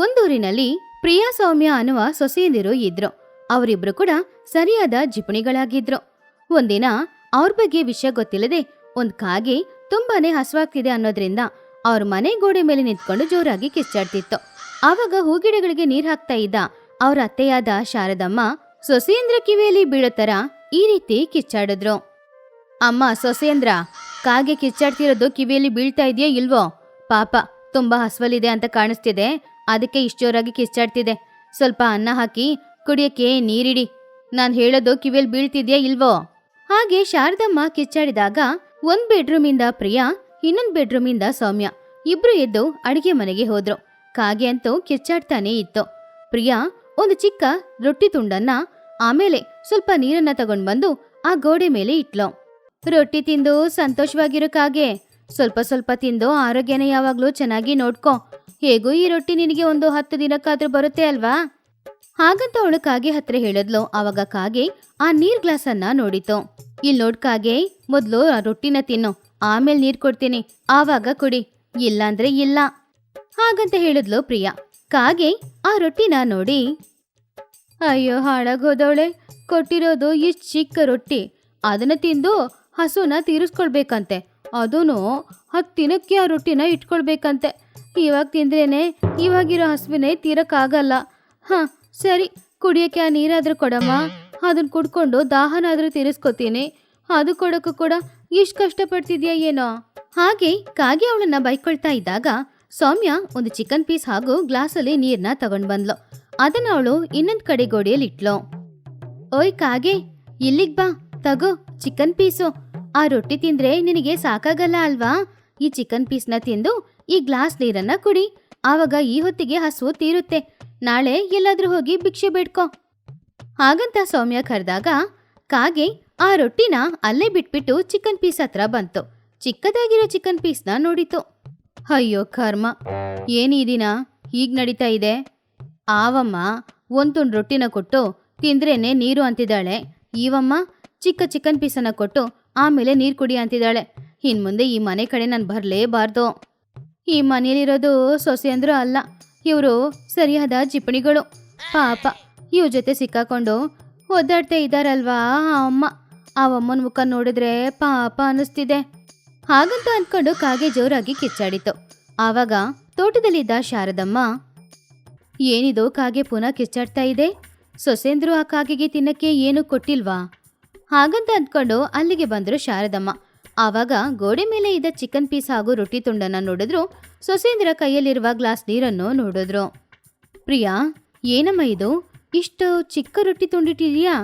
ಒಂದೂರಿನಲ್ಲಿ ಪ್ರಿಯಾ ಸೌಮ್ಯ ಅನ್ನುವ ಸೊಸೆಯಂದಿರು ಇದ್ರು. ಅವರಿಬ್ರು ಕೂಡ ಸರಿಯಾದ ಜಿಪಣಿಗಳಾಗಿದ್ರು. ಒಂದಿನ ಅವ್ರ ಬಗ್ಗೆ ವಿಷಯ ಗೊತ್ತಿಲ್ಲದೆ ಒಂದ್ ಕಾಗೆ ತುಂಬಾನೇ ಹಸುವಾಗ್ತಿದೆ ಅನ್ನೋದ್ರಿಂದ ಅವ್ರ ಮನೆ ಗೋಡೆ ಮೇಲೆ ನಿಂತ್ಕೊಂಡು ಜೋರಾಗಿ ಕಿಚ್ಚಾಡ್ತಿತ್ತು ಆವಾಗ ಹೂಗಿಡಗಳಿಗೆ ನೀರ್ ಹಾಕ್ತಾ ಇದ್ದ ಅವ್ರ ಅತ್ತೆಯಾದ ಶಾರದಮ್ಮ ಸೊಸೆಯಂದ್ರ ಕಿವಿಯಲ್ಲಿ ಬೀಳೋ ತರ ಈ ರೀತಿ ಕಿಚ್ಚಾಡಿದ್ರು ಅಮ್ಮ ಸೊಸೆಯಂದ್ರ, ಕಾಗೆ ಕಿಚ್ಚಾಡ್ತಿರೋದು ಕಿವಿಯಲ್ಲಿ ಬೀಳ್ತಾ ಇದೆಯಾ ಇಲ್ವೋ? ಪಾಪ ತುಂಬಾ ಹಸ್ವಲಿದೆ ಅಂತ ಕಾಣಿಸ್ತಿದೆ. ಅದಕ್ಕೆ ಇಷ್ಟು ಜೋರಾಗಿ ಕಿಚ್ಚಾಡ್ತಿದೆ ಸ್ವಲ್ಪ ಅನ್ನ ಹಾಕಿ ಕುಡಿಯಕ್ಕೆ ನೀರಿಡಿ. ನಾನ್ ಹೇಳೋದು ಕಿವಿಯಲ್ಲಿ ಬೀಳ್ತಿದ್ಯಾ ಇಲ್ವೋ? ಹಾಗೆ ಶಾರದಮ್ಮ ಕಿಚ್ಚಾಡಿದಾಗ ಒಂದ್ ಬೆಡ್ರೂಮಿಂದ ಪ್ರಿಯಾ, ಇನ್ನೊಂದ್ ಬೆಡ್ರೂಮಿಂದ ಸೌಮ್ಯ. ಇಬ್ರು ಎದ್ದು ಅಡಿಗೆ ಮನೆಗೆ ಹೋದ್ರು. ಕಾಗೆ ಅಂತೂ ಕಿಚ್ಚಾಡ್ತಾನೆ ಇತ್ತು. ಪ್ರಿಯಾ ಒಂದು ಚಿಕ್ಕ ರೊಟ್ಟಿ ತುಂಡನ್ನ ಆಮೇಲೆ ಸ್ವಲ್ಪ ನೀರನ್ನ ತಗೊಂಡ್ ಬಂದು ಆ ಗೋಡೆ ಮೇಲೆ ಇಟ್ಲು. ರೊಟ್ಟಿ ತಿಂದು ಸಂತೋಷವಾಗಿರೋ ಕಾಗೆ. ಸ್ವಲ್ಪ ಸ್ವಲ್ಪ ತಿಂದು ಆರೋಗ್ಯನ ಯಾವಾಗ್ಲೂ ಚೆನ್ನಾಗಿ ನೋಡ್ಕೊ. ಹೇಗೂ ಈ ರೊಟ್ಟಿ ನಿನಗೆ ಒಂದು ಹತ್ತು ದಿನಕ್ಕಾದ್ರೂ ಬರುತ್ತೆ ಅಲ್ವಾ? ಹಾಗಂತ ಅವಳು ಕಾಗೆ ಹತ್ರ ಹೇಳಿದ್ಲು. ಆವಾಗ ಕಾಗೆ ಆ ನೀರ್ ಗ್ಲಾಸ್ ಅನ್ನ ನೋಡಿತು. ಇಲ್ಲಿ ನೋಡ್ ಕಾಗೆ, ಮೊದ್ಲು ರೊಟ್ಟಿನ ತಿನ್ನು. ಆಮೇಲೆ ನೀರ್ ಕೊಡ್ತೀನಿ. ಆವಾಗ ಕುಡಿ. ಇಲ್ಲಾಂದ್ರೆ ಇಲ್ಲ. ಹಾಗಂತ ಹೇಳಿದ್ಲು ಪ್ರಿಯಾ. ಕಾಗೆ ಆ ರೊಟ್ಟಿನ ನೋಡಿ, ಅಯ್ಯೋ, ಹಾಳಾಗೋದವಳೆ. ಕೊಟ್ಟಿರೋದು ಇಷ್ಟ್ ಚಿಕ್ಕ ರೊಟ್ಟಿ. ಅದನ್ನ ತಿಂದು ಹಸುನ ತೀರಿಸ್ಕೊಳ್ಬೇಕಂತೆ. ಅದೂ ಹತ್ತು ದಿನಕ್ಕೆ ಆ ರೊಟ್ಟಿನ ಇಟ್ಕೊಳ್ಬೇಕಂತೆ. ಇವಾಗ ತಿಂದ್ರೇನೆ ಇವಾಗಿರೋ ಹಸುವಿನೇ ತೀರಕ್ಕಾಗಲ್ಲ ಹಾ, ಸರಿ ಕುಡಿಯೋಕೆ ಆ ನೀರಾದರೂ ಕೊಡಮ್ಮ. ಅದನ್ನ ಕುಡ್ಕೊಂಡು ದಾಹನಾದರೂ ತೀರಿಸ್ಕೊತೀನಿ. ಅದು ಕೊಡೋಕ್ಕೂ ಕೂಡ ಇಷ್ಟು ಕಷ್ಟಪಡ್ತಿದ್ಯಾ ಏನೋ? ಹಾಗೆ, ಕಾಗೆ ಅವಳನ್ನ ಬೈಕೊಳ್ತಾ ಇದ್ದಾಗ ಸೌಮ್ಯ ಒಂದು ಚಿಕನ್ ಪೀಸ್ ಹಾಗೂ ಗ್ಲಾಸಲ್ಲಿ ನೀರನ್ನ ತಗೊಂಡ್ ಬಂದ್ಲು. ಅದನ್ನ ಅವಳು ಇನ್ನೊಂದು ಕಡೆ ಗೋಡೆಯಲ್ಲಿ ಇಟ್ಲು. ಓಯ್ ಕಾಗೆ, ಇಲ್ಲಿಗ್ ಬಾ. ತಗೋ, ಚಿಕನ್ ಪೀಸು. ಆ ರೊಟ್ಟಿ ತಿಂದ್ರೆ ನಿನಗೆ ಸಾಕಾಗಲ್ಲ ಅಲ್ವಾ? ಈ ಚಿಕನ್ ಪೀಸ್ನ ತಿಂದು ಈ ಗ್ಲಾಸ್ ನೀರನ್ನ ಕುಡಿ. ಆವಾಗ ಈ ಹೊತ್ತಿಗೆ ಹಸು ತೀರುತ್ತೆ. ನಾಳೆ ಎಲ್ಲಾದ್ರೂ ಹೋಗಿ ಭಿಕ್ಷೆ ಬೇಡ್ಕೊ. ಹಾಗಂತ ಸೌಮ್ಯ ಕರೆದಾಗ ಕಾಗೆ ಆ ರೊಟ್ಟಿನ ಅಲ್ಲೇ ಬಿಟ್ಬಿಟ್ಟು ಚಿಕನ್ ಪೀಸ್ ಹತ್ರ ಬಂತು. ಚಿಕ್ಕದಾಗಿರೋ ಚಿಕನ್ ಪೀಸ್ನ ನೋಡಿತು. ಅಯ್ಯೋ ಕರ್ಮ. ಏನು ದಿನ? ನಡೀತಾ ಇದೆ? ಆವಮ್ಮ, ಒಂದೊಂದು ರೊಟ್ಟಿನ ಕೊಟ್ಟು ತಿಂದ್ರೇನೆ ನೀರು ಅಂತಿದ್ದಾಳೆ. ಈವಮ್ಮ, ಚಿಕ್ಕ ಚಿಕನ್ ಪೀಸನ್ನ ಕೊಟ್ಟು ಆಮೇಲೆ ನೀರು ಕುಡಿ ಅಂತಿದ್ದಾಳೆ. ಇನ್ಮುಂದೆ ಈ ಮನೆ ಕಡೆ ನಾನು ಬರಲೇಬಾರ್ದು. ಈ ಮನೆಯಲ್ಲಿರೋದು ಸೊಸೆ ಅಂದ್ರೂ ಅಲ್ಲ, ಇವರು ಸರಿಯಾದ ಜಿಪಣಿಗಳು ಪಾಪ, ಇವ್ರ ಜೊತೆ ಸಿಕ್ಕಾಕೊಂಡು ಒದ್ದಾಡ್ತಾ ಇದ್ದಾರಲ್ವಾ ಆ ಅಮ್ಮ. ಆ ಅಮ್ಮನ ಮುಖ ನೋಡಿದ್ರೆ ಪಾಪ ಅನ್ನಿಸ್ತಿದೆ. ಹಾಗಂತ ಅಂದ್ಕೊಂಡು ಕಾಗೆ ಜೋರಾಗಿ ಕಿಚ್ಚಾಡಿತು ಆವಾಗ ತೋಟದಲ್ಲಿದ್ದ ಶಾರದಮ್ಮ, ಏನಿದು ಕಾಗೆ ಪುನಃ ಕಿಚ್ಚಾಡ್ತಾ ಇದೆ? ಸೊಸೆಂದ್ರು ಆ ಕಾಗೆಗೆ ತಿನ್ನಕ್ಕೆ ಏನು ಕೊಟ್ಟಿಲ್ವಾ? ಹಾಗಂತ ಅಂದ್ಕೊಂಡು ಅಲ್ಲಿಗೆ ಬಂದರು ಶಾರದಮ್ಮ. ಆವಾಗ ಗೋಡೆ ಮೇಲೆ ಇದ್ದ ಚಿಕನ್ ಪೀಸ್ ಹಾಗೂ ರೊಟ್ಟಿ ತುಂಡನ್ನ ನೋಡಿದ್ರು. ಸೊಸೇಂದ್ರ ಕೈಯಲ್ಲಿರುವ ಗ್ಲಾಸ್ ನೀರನ್ನು ನೋಡಿದ್ರು. ಪ್ರಿಯಾ, ಏನಮ್ಮ ಇದು? ಇಷ್ಟು ಚಿಕ್ಕ ರೊಟ್ಟಿ ತುಂಡಿಟ್ಟಿದ್ಯಾ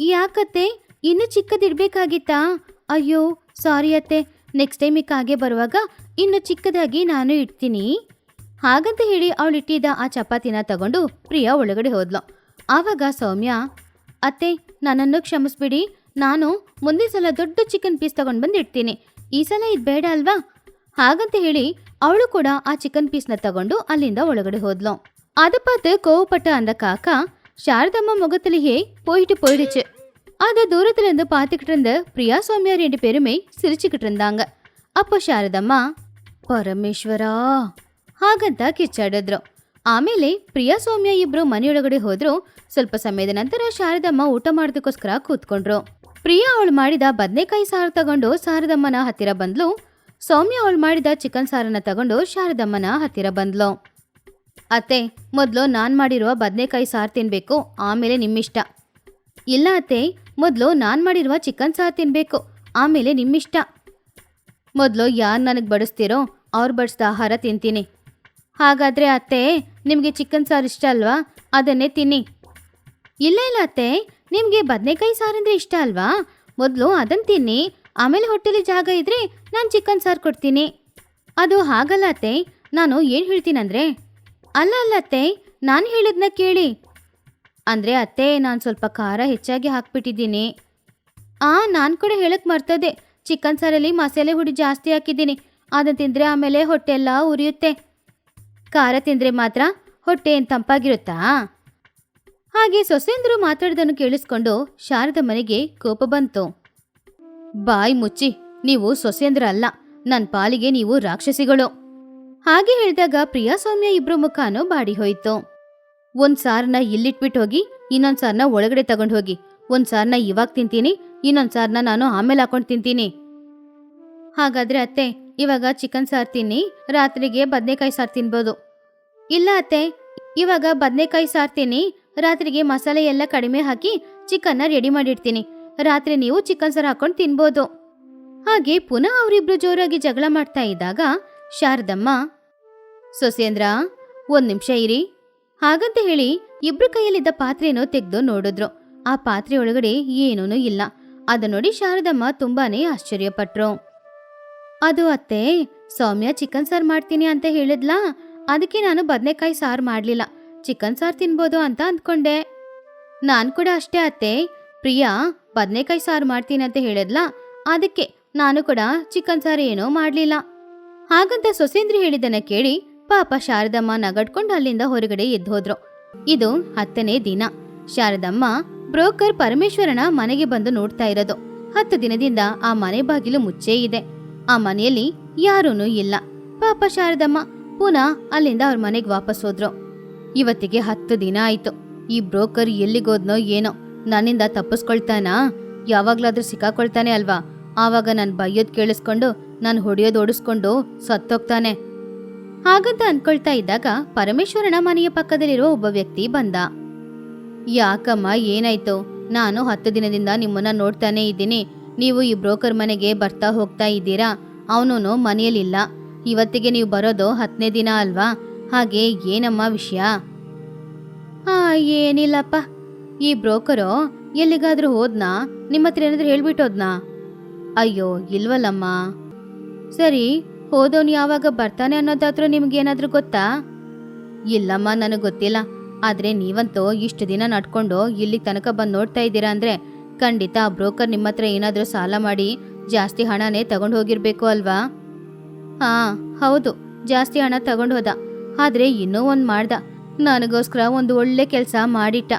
ಯಾಕತ್ತೆ? ಇನ್ನು ಚಿಕ್ಕದಿಡ್ಬೇಕಾಗಿತ್ತಾ? ಅಯ್ಯೋ, ಸಾರಿ ಅತ್ತೆ. ನೆಕ್ಸ್ಟ್ ಟೈಮ್ ಕಾಗೆ ಬರುವಾಗ ಇನ್ನು ಚಿಕ್ಕದಾಗಿ ನಾನು ಇಡ್ತೀನಿ. ಹಾಗಂತ ಹೇಳಿ ಅವಳು ಇಟ್ಟಿದ್ದ ಆ ಚಪಾತಿನ ತಗೊಂಡು ಪ್ರಿಯಾ ಒಳಗಡೆ ಹೋದ್ಲು. ಆವಾಗ ಸೌಮ್ಯ, ಅತ್ತೆ, ನನ್ನನ್ನು ಕ್ಷಮಿಸ್ಬಿಡಿ. ನಾನು ಮುಂದಿನ ಸಲ ದೊಡ್ಡ ಚಿಕನ್ ಪೀಸ್ ತಗೊಂಡು ಬಂದು ಇಡ್ತೀನಿ ಈ ಸಲ ಇದು ಬೇಡ ಅಲ್ವಾ ಹಾಗಂತ ಹೇಳಿ ಅವಳು ಕೂಡ ಆ ಚಿಕನ್ ಪೀಸ್ನ ತಗೊಂಡು ಅಲ್ಲಿಂದ ಒಳಗಡೆ ಹೋದ್ಲು அதை பார்த்து கோவப்பட்ட அந்த காக்கா சாரதம்மா முகத்திலேயே போயிட்டு போயிடுச்சு அதை தூரத்துல இருந்து பார்த்துக்கிட்டு இருந்த பிரியா சௌமியா ரெண்டு பேருமே சிரிச்சுக்கிட்டு இருந்தாங்க அப்போ ಶಾರದಮ್ಮ ಪರಮೇಶ್ವರ ಹಾಗಂತ ಕಿಚ್ಚಾಡಿದ್ರು ಆಮೇಲೆ ಪ್ರಿಯಾ ಸೌಮ್ಯ ಇಬ್ರು ಮನೆಯೊಳಗಡೆ ಹೋದ್ರು ಸ್ವಲ್ಪ ಸಮಯದ ನಂತರ ಶಾರದಮ್ಮ ಊಟ ಮಾಡೋದಕ್ಕೋಸ್ಕರ ಕೂತ್ಕೊಂಡ್ರು ಪ್ರಿಯಾ ಅವಳು ಮಾಡಿದ ಬದನೆಕಾಯಿ ಸಾರು ತಗೊಂಡು ಶಾರದಮ್ಮನ ಹತ್ತಿರ ಬಂದ್ಲು. ಸೌಮ್ಯ ಅವಳು ಮಾಡಿದ ಚಿಕನ್ ಸಾರನ್ನ ತಗೊಂಡು ಶಾರದಮ್ಮನ ಹತ್ತಿರ ಬಂದ್ಲು. ಅತ್ತೆ, ಮೊದಲು ನಾನು ಮಾಡಿರುವ ಬದನೆಕಾಯಿ ಸಾರು ತಿನ್ಬೇಕು, ಆಮೇಲೆ ನಿಮ್ಮಿಷ್ಟ. ಇಲ್ಲ ಅತ್ತೆ, ಮೊದಲು ನಾನು ಮಾಡಿರುವ ಚಿಕನ್ ಸಾರು ತಿನ್ಬೇಕು, ಆಮೇಲೆ ನಿಮ್ಮಿಷ್ಟ. ಮೊದಲು ಯಾರು ನನಗೆ ಬಡಿಸ್ತೀರೋ ಅವ್ರು ಬಡಿಸ್ದ ಆಹಾರ ತಿಂತೀನಿ. ಹಾಗಾದ್ರೆ ಅತ್ತೆ, ನಿಮಗೆ ಚಿಕನ್ ಸಾರು ಇಷ್ಟ ಅಲ್ವಾ? ಅದನ್ನೇ ತಿನ್ನಿ. ಇಲ್ಲ ಇಲ್ಲ ಅತ್ತೆ ನಿಮಗೆ ಬದನೆಕಾಯಿ ಸಾರಂದ್ರೆ ಇಷ್ಟ ಅಲ್ವಾ? ಮೊದಲು ಅದನ್ನು ತಿನ್ನಿ, ಆಮೇಲೆ ಹೊಟ್ಟೆಲಿ ಜಾಗ ಇದ್ರೆ ನಾನು ಚಿಕನ್ ಸಾರು ಕೊಡ್ತೀನಿ. ಅದು ಹಾಗಲ್ಲ ಅತ್ತೆ, ನಾನು ಏನು ಹೇಳ್ತೀನಂದ್ರೆ? ಅಲ್ಲ ಅಲ್ಲ ಅತ್ತೆ, ನಾನು ಹೇಳಿದ್ನ ಕೇಳಿ. ಅಂದರೆ ಅತ್ತೆ, ನಾನು ಸ್ವಲ್ಪ ಖಾರ ಹೆಚ್ಚಾಗಿ ಹಾಕ್ಬಿಟ್ಟಿದ್ದೀನಿ. ಆ, ನಾನು ಕೂಡ ಹೇಳಕ್ ಮರ್ತದೆ. ಚಿಕನ್ ಸಾರಲ್ಲಿ ಮಸಾಲೆ ಹುಡಿ ಜಾಸ್ತಿ ಹಾಕಿದ್ದೀನಿ. ಅದನ್ನು ತಿಂದರೆ ಆಮೇಲೆ ಹೊಟ್ಟೆ ಎಲ್ಲ ಉರಿಯುತ್ತೆ. ಖಾರ ತಿಂದರೆ ಮಾತ್ರ ಹೊಟ್ಟೆ ಏನು ತಂಪಾಗಿರುತ್ತಾ? ಹಾಗೆ ಸೊಸೆಂದರು ಮಾತಾಡ್ದನ್ನು ಕೇಳಿಸ್ಕೊಂಡು ಶಾರದ ಮನೆಗೆ ಕೋಪ ಬಂತು. ಬಾಯ್ ಮುಚ್ಚಿ, ನೀವು ಸೊಸೆಂದ್ರ ಅಲ್ಲ ನನ್ನ ಪಾಲಿಗೆ ನೀವು ರಾಕ್ಷಸಿಗಳು. ಹಾಗೆ ಹೇಳಿದಾಗ ಪ್ರಿಯಾ ಸೌಮ್ಯ ಇಬ್ರು ಮುಖಾನು ಬಾಡಿ ಹೋಯಿತು. ಒಂದ್ ಸಾರ್ನ ಇಲ್ಲಿಟ್ಬಿಟ್ಟು ಹೋಗಿ, ಇನ್ನೊಂದ್ ಸಾರ್ನ ಒಳಗಡೆ ತಗೊಂಡು ಹೋಗಿ. ಒಂದ್ ಸಾರ್ನ ಇವಾಗ ತಿಂತೀನಿ, ಇನ್ನೊಂದ್ ಸಾರ್ನ ನಾನು ಆಮೇಲೆ ಹಾಕೊಂಡು ತಿಂತೀನಿ. ಹಾಗಾದ್ರೆ ಅತ್ತೆ, ಇವಾಗ ಚಿಕನ್ ಸಾರ್ ತಿನ್ನಿ ರಾತ್ರಿಗೆ ಬದನೆಕಾಯಿ ಸಾರ್ ತಿನ್ಬೋದು. ಇಲ್ಲ ಅತ್ತೆ, ಇವಾಗ ಬದನೆಕಾಯಿ ಸಾರ್ ತಿನ್ನಿ ರಾತ್ರಿಗೆ ಮಸಾಲೆ ಎಲ್ಲ ಕಡಿಮೆ ಹಾಕಿ ಚಿಕನ್ನ ರೆಡಿ ಮಾಡಿಡ್ತೀನಿ. ರಾತ್ರಿ ನೀವು ಚಿಕನ್ ಸರ್ ಹಾಕೊಂಡು ತಿನ್ಬೋದು. ಹಾಗೆ ಪುನಃ ಅವರಿಬ್ರು ಜೋರಾಗಿ ಜಗಳ ಮಾಡ್ತಾ ಇದ್ದಾಗ ಶಾರದಮ್ಮ, ಸೊಸೇಂದ್ರ, ಒಂದ್ ನಿಮಿಷ ಇರಿ. ಹಾಗಂತ ಹೇಳಿ ಇಬ್ರು ಕೈಯಲ್ಲಿದ್ದ ಪಾತ್ರೆನೋ ತೆಗೆದು ನೋಡಿದ್ರು. ಆ ಪಾತ್ರೆ ಒಳಗಡೆ ಏನೂ ಇಲ್ಲ. ಅದ ನೋಡಿ ಶಾರದಮ್ಮ ತುಂಬಾನೇ ಆಶ್ಚರ್ಯಪಟ್ರು. ಅದು ಅತ್ತೆ, ಸೌಮ್ಯ ಚಿಕನ್ ಸಾರ್ ಮಾಡ್ತೀನಿ ಅಂತ ಹೇಳಿದ್ಲಾ? ಅದಕ್ಕೆ ನಾನು ಬದನೆಕಾಯಿ ಸಾರು ಮಾಡ್ಲಿಲ್ಲ. ಚಿಕನ್ ಸಾರ್ ತಿನ್ಬೋದು ಅಂತ ಅಂದ್ಕೊಂಡೆ. ನಾನ್ ಕೂಡ ಅಷ್ಟೇ ಅತ್ತೆ. ಪ್ರಿಯಾ, ಬದನೆಕಾಯಿ ಸಾರು ಮಾಡ್ತೀನಿ ಅಂತ ಹೇಳಿದ್ಲ. ಅದಕ್ಕೆ ನಾನು ಕೂಡ ಚಿಕನ್ ಸಾರು ಏನೋ ಮಾಡ್ಲಿಲ್ಲ. ಹಾಗಂತ ಸೊಸೇಂದ್ರಿ ಹೇಳಿದ್ದನ್ನ ಕೇಳಿ ಪಾಪ ಶಾರದಮ್ಮ ನಗಡ್ಕೊಂಡು ಅಲ್ಲಿಂದ ಹೊರಗಡೆ ಎದ್ದೋದ್ರು. ಇದು ಹತ್ತನೇ ದಿನ. ಶಾರದಮ್ಮ ಬ್ರೋಕರ್ ಪರಮೇಶ್ವರನ ಮನೆಗೆ ಬಂದು ನೋಡ್ತಾ ಇರೋದು. ಹತ್ತು ದಿನದಿಂದ ಆ ಮನೆ ಬಾಗಿಲು ಮುಚ್ಚೇ ಇದೆ. ಆ ಮನೆಯಲ್ಲಿ ಯಾರೂನೂ ಇಲ್ಲ. ಪಾಪ ಶಾರದಮ್ಮ ಪುನಃ ಅಲ್ಲಿಂದ ಅವ್ರ ಮನೆಗೆ ವಾಪಸ್ ಹೋದ್ರು. ಇವತ್ತಿಗೆ ಹತ್ತು ದಿನ ಆಯ್ತು. ಈ ಬ್ರೋಕರ್ ಎಲ್ಲಿಗೋದ್ನೋ ಏನೋ. ನನ್ನಿಂದ ತಪ್ಪಿಸ್ಕೊಳ್ತಾನಾ? ಯಾವಾಗ್ಲಾದ್ರೂ ಸಿಕ್ಕಾಕೊಳ್ತಾನೆ ಅಲ್ವಾ? ಆವಾಗ ನಾನು ಬೈಯೋದ್ ಕೇಳಿಸ್ಕೊಂಡು, ನಾನು ಹೊಡೆಯೋದು ಓಡಿಸ್ಕೊಂಡು ಸತ್ತೋಗ್ತಾನೆ. ಹಾಗಂತ ಅನ್ಕೊಳ್ತಾ ಇದ್ದಾಗ ಪರಮೇಶ್ವರನ ಮನೆಯ ಪಕ್ಕದಲ್ಲಿರುವ ಒಬ್ಬ ವ್ಯಕ್ತಿ ಬಂದ. ಯಾಕಮ್ಮ, ಏನಾಯ್ತು? ನಾನು ಹತ್ತು ದಿನದಿಂದ ನಿಮ್ಮನ್ನ ನೋಡ್ತಾನೆ ಇದ್ದೀನಿ. ನೀವು ಈ ಬ್ರೋಕರ್ ಮನೆಗೆ ಬರ್ತಾ ಹೋಗ್ತಾ ಇದ್ದೀರಾ? ಅವನು ಮನೆಯಲ್ಲಿಲ್ಲ. ಇವತ್ತಿಗೆ ನೀವು ಬರೋದು ಹತ್ತನೇ ದಿನ ಅಲ್ವಾ? ಹಾಗೆ ಏನಮ್ಮ ವಿಷಯ? ಆ, ಏನಿಲ್ಲಪ್ಪ. ಈ ಬ್ರೋಕರು ಎಲ್ಲಿಗಾದ್ರೂ ಹೋದ್ನಾ? ನಿಮ್ಮ ಹತ್ರ ಏನಾದ್ರೂ ಹೇಳ್ಬಿಟ್ಟೋದ್ನಾ ಅಯ್ಯೋ, ಇಲ್ವಲ್ಲಮ್ಮ. ಸರಿ, ಹೋದವನು ಯಾವಾಗ ಬರ್ತಾನೆ ಅನ್ನೋದಾದ್ರೂ ನಿಮ್ಗೇನಾದ್ರೂ ಗೊತ್ತಾ? ಇಲ್ಲಮ್ಮ, ನನಗೆ ಗೊತ್ತಿಲ್ಲ. ಆದ್ರೆ ನೀವಂತೂ ಇಷ್ಟು ದಿನ ನಡ್ಕೊಂಡು ಇಲ್ಲಿ ತನಕ ಬಂದು ನೋಡ್ತಾ ಇದ್ದೀರಾ ಅಂದರೆ ಖಂಡಿತ ಆ ಬ್ರೋಕರ್ ನಿಮ್ಮ ಹತ್ರ ಏನಾದರೂ ಸಾಲ ಮಾಡಿ ಜಾಸ್ತಿ ಹಣನೇ ತಗೊಂಡು ಹೋಗಿರ್ಬೇಕು ಅಲ್ವಾ? ಹಾಂ ಹೌದು. ಜಾಸ್ತಿ ಹಣ ತಗೊಂಡು ಹೋದ. ಆದ್ರೆ ಇನ್ನೂ ಒಂದು ಮಾಡ್ದ. ನನಗೋಸ್ಕರ ಒಂದು ಒಳ್ಳೆ ಕೆಲಸ ಮಾಡಿಟ್ಟ.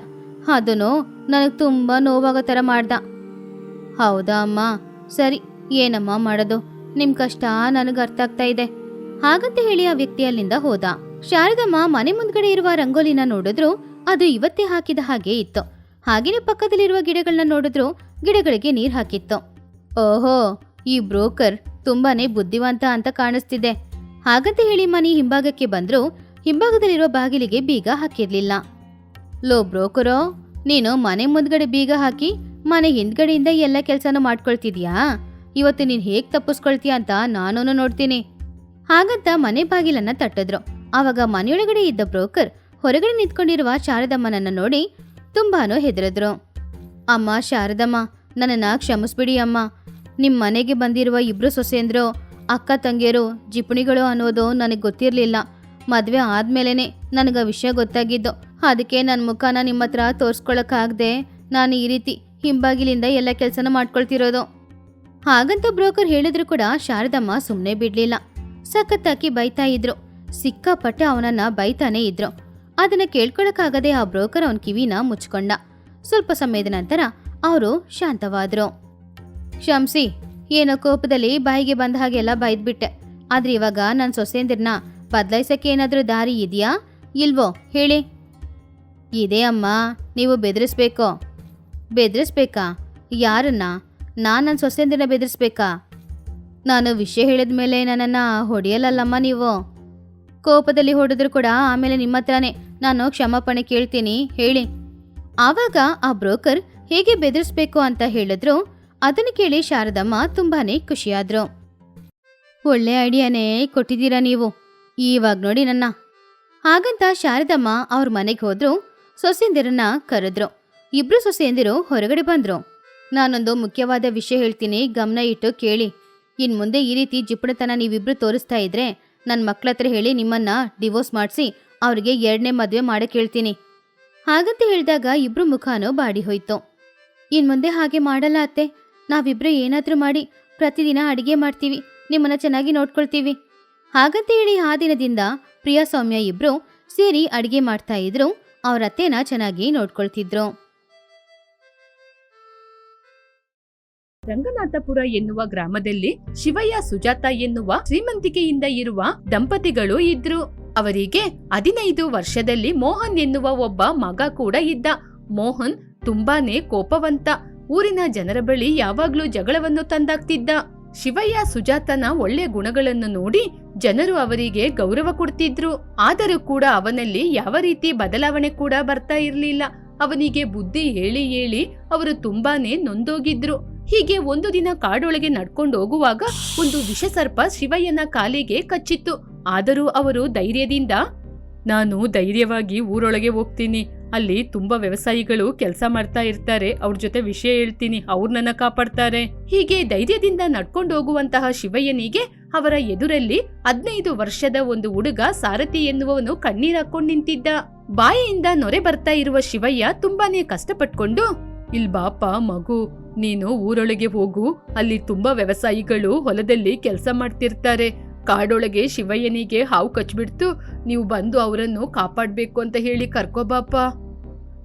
ಅದನ್ನು ನನಗೆ ತುಂಬಾ ನೋವಾಗೋ ಥರ ಮಾಡ್ದ. ಹೌದಾ ಅಮ್ಮ? ಸರಿ, ಏನಮ್ಮ ಮಾಡೋದು? ನಿಮ್ಮ ಕಷ್ಟ ನನಗೆ ಅರ್ಥ ಆಗ್ತಾ ಇದೆ. ಹಾಗಂತ ಹೇಳಿ ಆ ವ್ಯಕ್ತಿ ಅಲ್ಲಿಂದ ಹೋದ. ಶಾರದಮ್ಮ ಮನೆ ಮುಂದ್ಗಡೆ ಇರುವ ರಂಗೋಲಿನ ನೋಡಿದ್ರು, ಅದು ಇವತ್ತೇ ಹಾಕಿದ ಹಾಗೆ ಇತ್ತು. ಹಾಗೇನೆ ಪಕ್ಕದಲ್ಲಿರುವ ಗಿಡಗಳನ್ನ ನೋಡಿದ್ರು, ಗಿಡಗಳಿಗೆ ನೀರ್ ಹಾಕಿತ್ತು. ಓಹೋ, ಈ ಬ್ರೋಕರ್ ತುಂಬಾನೇ ಬುದ್ಧಿವಂತ ಅಂತ ಕಾಣಿಸ್ತಿದೆ. ಹಾಗಂತ ಹೇಳಿ ಮನೆ ಹಿಂಭಾಗಕ್ಕೆ ಬಂದ್ರು ಹಿಂಭಾಗದಲ್ಲಿರುವ ಬಾಗಿಲಿಗೆ ಬೀಗ ಹಾಕಿರ್ಲಿಲ್ಲ. ಲೋ ಬ್ರೋಕರೋ, ನೀನು ಮನೆ ಮುಂದ್ಗಡೆ ಬೀಗ ಹಾಕಿ ಮನೆ ಹಿಂದ್ಗಡೆಯಿಂದ ಎಲ್ಲ ಕೆಲಸನೂ ಮಾಡ್ಕೊಳ್ತಿದ್ಯಾ? ಇವತ್ತು ನೀನು ಹೇಗ್ ತಪ್ಪಿಸ್ಕೊಳ್ತೀಯ ಅಂತ ನಾನೂ ನೋಡ್ತೀನಿ. ಹಾಗಂತ ಮನೆ ಬಾಗಿಲನ್ನ ತಟ್ಟಿದ್ರು. ಆವಾಗ ಮನೆಯೊಳಗಡೆ ಇದ್ದ ಬ್ರೋಕರ್ ಹೊರಗಡೆ ನಿಂತ್ಕೊಂಡಿರುವ ಶಾರದಮ್ಮನನ್ನ ನೋಡಿ ತುಂಬಾನು ಹೆದರಿದ್ರು. ಅಮ್ಮ, ಶಾರದಮ್ಮ, ನನ್ನನ್ನು ಕ್ಷಮಿಸ್ಬಿಡಿ ಅಮ್ಮ. ನಿಮ್ಮ ಮನೆಗೆ ಬಂದಿರುವ ಇಬ್ರು ಸೊಸೆಂದ್ರು ಅಕ್ಕ ತಂಗಿಯರು, ಜಿಪುಣಿಗಳು ಅನ್ನೋದು ನನಗೆ ಗೊತ್ತಿರಲಿಲ್ಲ. ಮದುವೆ ಆದಮೇಲೆ ನನಗೆ ಆ ವಿಷಯ ಗೊತ್ತಾಗಿದ್ದು. ಅದಕ್ಕೆ ನನ್ನ ಮುಖನ ನಿಮ್ಮ ಹತ್ರ ತೋರ್ಸ್ಕೊಳಕ್ಕಾಗ್ದೆ ನಾನು ಈ ರೀತಿ ಹಿಂಬಾಗಿಲಿಂದ ಎಲ್ಲ ಕೆಲಸನ ಮಾಡ್ಕೊಳ್ತಿರೋದು. ಹಾಗಂತ ಬ್ರೋಕರ್ ಹೇಳಿದ್ರು ಕೂಡ ಶಾರದಮ್ಮ ಸುಮ್ಮನೆ ಬಿಡಲಿಲ್ಲ. ಸಖತ್ತಾಕಿ ಬೈತಾ ಇದ್ರು. ಸಿಕ್ಕಾಪಟ್ಟೆ ಅವನನ್ನ ಬೈತಾನೆ ಇದ್ರು. ಅದನ್ನ ಕೇಳ್ಕೊಳಕ್ಕಾಗದೆ ಆ ಬ್ರೋಕರ್ ಅವನ ಕಿವಿನ ಮುಚ್ಕೊಂಡ. ಸ್ವಲ್ಪ ಸಮಯದ ನಂತರ ಅವರು ಶಾಂತವಾದರು. ಕ್ಷಮ್ಸಿ ಏನೋ ಕೋಪದಲ್ಲಿ ಬಾಯಿಗೆ ಬಂದ ಹಾಗೆಲ್ಲ ಬೈದ್ಬಿಟ್ಟೆ. ಆದ್ರೆ ಇವಾಗ ನನ್ನ ಸೊಸೆಂದಿರ್ನ ಬದಲಾಯಿಸಕ್ಕೆ ಏನಾದರೂ ದಾರಿ ಇದೆಯಾ? ಇಲ್ವೋ, ಹೇಳಿ. ಇದೆ ಅಮ್ಮ, ನೀವು ಬೆದರಿಸ್ಬೇಕೋ? ಬೆದರಿಸ್ಬೇಕಾ? ಯಾರನ್ನ? ನಾನು ನನ್ನ ಸೊಸೆಂದಿನ ಬೆದರಿಸ್ಬೇಕಾ? ನಾನು ವಿಷಯ ಹೇಳಿದ ಮೇಲೆ ನನ್ನನ್ನು ಹೊಡೆಯಲ್ಲಲ್ಲಮ್ಮ ನೀವು? ಕೋಪದಲ್ಲಿ ಹೊಡೆದ್ರು ಕೂಡ ಆಮೇಲೆ ನಿಮ್ಮ ಹತ್ರನೇ ನಾನು ಕ್ಷಮಾಪಣೆ ಕೇಳ್ತೀನಿ, ಹೇಳಿ. ಆವಾಗ ಆ ಬ್ರೋಕರ್ ಹೇಗೆ ಬೆದರಿಸ್ಬೇಕು ಅಂತ ಹೇಳಿದ್ರು? ಅದನ್ನು ಕೇಳಿ ಶಾರದಮ್ಮ ತುಂಬಾನೇ ಖುಷಿಯಾದ್ರು. ಒಳ್ಳೆ ಐಡಿಯಾನೇ ಕೊಟ್ಟಿದ್ದೀರಾ ನೀವು? ಈವಾಗ ನೋಡಿ ನನ್ನ. ಹಾಗಂತ ಶಾರದಮ್ಮ ಅವ್ರ ಮನೆಗೆ ಹೋದ್ರು ಸೊಸೆಂದಿರನ್ನ ಕರೆದ್ರು. ಇಬ್ರು ಸೊಸೆಯಂದಿರು ಹೊರಗಡೆ ಬಂದ್ರು. ನಾನೊಂದು ಮುಖ್ಯವಾದ ವಿಷಯ ಹೇಳ್ತೀನಿ, ಗಮನ ಇಟ್ಟು ಕೇಳಿ. ಇನ್ ಮುಂದೆ ಈ ರೀತಿ ಜಿಪ್ಪಣತನ ನೀವಿಬ್ರು ತೋರಿಸ್ತಾ ಇದ್ರೆ ನನ್ನ ಮಕ್ಳ ಹತ್ರ ಹೇಳಿ ನಿಮ್ಮನ್ನ ಡಿವೋರ್ಸ್ ಮಾಡಿಸಿ ಅವ್ರಿಗೆ ಎರಡನೇ ಮದುವೆ ಮಾಡಕ್ಕೆ ಕೇಳ್ತೀನಿ. ಹಾಗಂತ ಹೇಳಿದಾಗ ಇಬ್ರು ಮುಖಾನೂ ಬಾಡಿ ಹೋಯ್ತು. ಇನ್ ಮುಂದೆ ಹಾಗೆ ಮಾಡಲ್ಲ ಅತ್ತೆ. ನಾವಿಬ್ರು ಏನಾದರೂ ಮಾಡಿ ಪ್ರತಿದಿನ ಅಡಿಗೆ ಮಾಡ್ತೀವಿ. ನಿಮ್ಮನ್ನ ಚೆನ್ನಾಗಿ ನೋಡ್ಕೊಳ್ತೀವಿ. ಹಾಗಂತ ಹೇಳಿ ಆ ದಿನದಿಂದ ಪ್ರಿಯಾ, ಸೌಮ್ಯ ಇಬ್ರು ಸೇರಿ ಅಡಿಗೆ ಮಾಡ್ತಾ ಇದ್ರು. ಅವ್ರ ಅತ್ತೆನ ಚೆನ್ನಾಗಿ ನೋಡ್ಕೊಳ್ತಿದ್ರು. ರಂಗನಾಥಪುರ ಎನ್ನುವ ಗ್ರಾಮದಲ್ಲಿ ಶಿವಯ್ಯ, ಸುಜಾತ ಎನ್ನುವ ಶ್ರೀಮಂತಿಕೆಯಿಂದ ಇರುವ ದಂಪತಿಗಳು ಇದ್ರು. ಅವರಿಗೆ ಹದಿನೈದು ವರ್ಷದಲ್ಲಿ ಮೋಹನ್ ಎನ್ನುವ ಒಬ್ಬ ಮಗ ಕೂಡ ಇದ್ದ. ಮೋಹನ್ ತುಂಬಾನೇ ಕೋಪವಂತ. ಊರಿನ ಜನರ ಬಳಿ ಯಾವಾಗ್ಲೂ ಜಗಳವನ್ನು ತಂದಾಗ್ತಿದ್ದ ಶಿವಯ್ಯ ಸುಜಾತನ ಒಳ್ಳೆ ಗುಣಗಳನ್ನು ನೋಡಿ ಜನರು ಅವರಿಗೆ ಗೌರವ ಕೊಡ್ತಿದ್ರು. ಆದರೂ ಕೂಡ ಅವನಲ್ಲಿ ಯಾವ ರೀತಿ ಬದಲಾವಣೆ ಕೂಡ ಬರ್ತಾ ಇರ್ಲಿಲ್ಲ. ಅವನಿಗೆ ಬುದ್ಧಿ ಹೇಳಿ ಹೇಳಿ ಅವರು ತುಂಬಾನೇ ನೊಂದೋಗಿದ್ರು. ಹೀಗೆ ಒಂದು ದಿನ ಕಾಡೊಳಗೆ ನಡ್ಕೊಂಡು ಹೋಗುವಾಗ ಒಂದು ವಿಷಸರ್ಪ ಶಿವಯ್ಯನ ಕಾಲಿಗೆ ಕಚ್ಚಿತ್ತು. ಆದರೂ ಅವರು ಧೈರ್ಯದಿಂದ, ನಾನು ಧೈರ್ಯವಾಗಿ ಊರೊಳಗೆ ಹೋಗ್ತೀನಿ. ಅಲ್ಲಿ ತುಂಬಾ ವ್ಯವಸಾಯಿಗಳು ಕೆಲಸ ಮಾಡ್ತಾ ಇರ್ತಾರೆ. ಅವ್ರ ಜೊತೆ ವಿಷಯ ಹೇಳ್ತೀನಿ, ಅವ್ರು ನನ್ನ ಕಾಪಾಡ್ತಾರೆ. ಹೀಗೆ ಧೈರ್ಯದಿಂದ ನಡ್ಕೊಂಡು ಹೋಗುವಂತಹ ಶಿವಯ್ಯನಿಗೆ ಅವರ ಎದುರಲ್ಲಿ ಹದ್ನೈದು ವರ್ಷದ ಒಂದು ಹುಡುಗ ಸಾರಥಿ ಎನ್ನುವವನು ಕಣ್ಣೀರ್ ಹಾಕೊಂಡ್ ನಿಂತಿದ್ದ. ಬಾಯಿಯಿಂದ ನೊರೆ ಬರ್ತಾ ಇರುವ ಶಿವಯ್ಯ ತುಂಬಾನೇ ಕಷ್ಟಪಟ್ಕೊಂಡು, ಇಲ್ ಬಾಪ, ಮಗು, ನೀನು ಊರೊಳಗೆ ಹೋಗು. ಅಲ್ಲಿ ತುಂಬಾ ವ್ಯವಸಾಯಿಗಳು ಹೊಲದಲ್ಲಿ ಕೆಲಸ ಮಾಡ್ತಿರ್ತಾರೆ. ಕಾಡೊಳಗೆ ಶಿವಯ್ಯನಿಗೆ ಹಾವು ಕಚ್ಚಿಬಿಡ್ತು ನೀವು ಬಂದು ಅವರನ್ನು ಕಾಪಾಡಬೇಕು ಅಂತ ಹೇಳಿ ಕರ್ಕೋಬಾಪ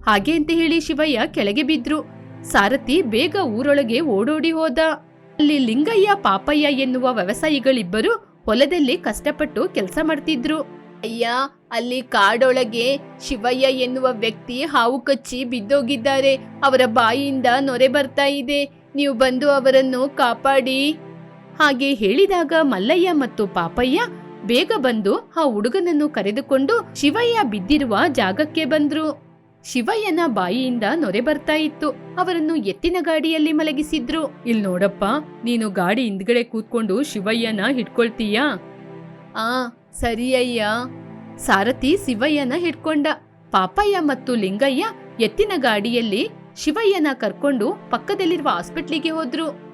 ಹಾಗೆ ಅಂತ ಹೇಳಿ ಶಿವಯ್ಯ ಕೆಳಗೆ ಬಿದ್ರು. ಸಾರಥಿ ಬೇಗ ಊರೊಳಗೆ ಓಡೋಡಿ ಹೋದ. ಅಲ್ಲಿ ಲಿಂಗಯ್ಯ, ಪಾಪಯ್ಯ ಎನ್ನುವ ವ್ಯವಸಾಯಿಗಳಿಬ್ಬರು ಹೊಲದಲ್ಲಿ ಕಷ್ಟಪಟ್ಟು ಕೆಲಸ ಮಾಡ್ತಿದ್ರು. ಅಯ್ಯ, ಅಲ್ಲಿ ಕಾಡೊಳಗೆ ಶಿವಯ್ಯ ಎನ್ನುವ ವ್ಯಕ್ತಿ ಹಾವು ಕಚ್ಚಿ ಬಿದ್ದೋಗಿದ್ದಾರೆ. ಅವರ ಬಾಯಿಯಿಂದ ನೊರೆ ಬರ್ತಾ ಇದೆ. ನೀವು ಬಂದು ಅವರನ್ನು ಕಾಪಾಡಿ. ಹಾಗೆ ಹೇಳಿದಾಗ ಮಲ್ಲಯ್ಯ ಮತ್ತು ಪಾಪಯ್ಯ ಬೇಗ ಬಂದು ಆ ಹುಡುಗನನ್ನು ಕರೆದುಕೊಂಡು ಶಿವಯ್ಯ ಬಿದ್ದಿರುವ ಜಾಗಕ್ಕೆ ಬಂದ್ರು. ಶಿವಯ್ಯನ ಬಾಯಿಯಿಂದ ನೊರೆ ಬರ್ತಾ ಇತ್ತು. ಅವರನ್ನು ಎತ್ತಿನ ಗಾಡಿಯಲ್ಲಿ ಮಲಗಿಸಿದ್ರು. ಇಲ್ ನೋಡಪ್ಪ, ನೀನು ಗಾಡಿ ಹಿಂದ್ಗಡೆ ಕೂತ್ಕೊಂಡು ಶಿವಯ್ಯನ ಹಿಡ್ಕೊಳ್ತೀಯಾ? ಆ, ಸರಿಯಯ್ಯ. ಸಾರಥಿ ಶಿವಯ್ಯನ ಹಿಡ್ಕೊಂಡ. ಪಾಪಯ್ಯ ಮತ್ತು ಲಿಂಗಯ್ಯ ಎತ್ತಿನ ಗಾಡಿಯಲ್ಲಿ ಶಿವಯ್ಯನ ಕರ್ಕೊಂಡು ಪಕ್ಕದಲ್ಲಿರುವ ಹಾಸ್ಪಿಟ್ಲಿಗೆ ಹೋದ್ರು.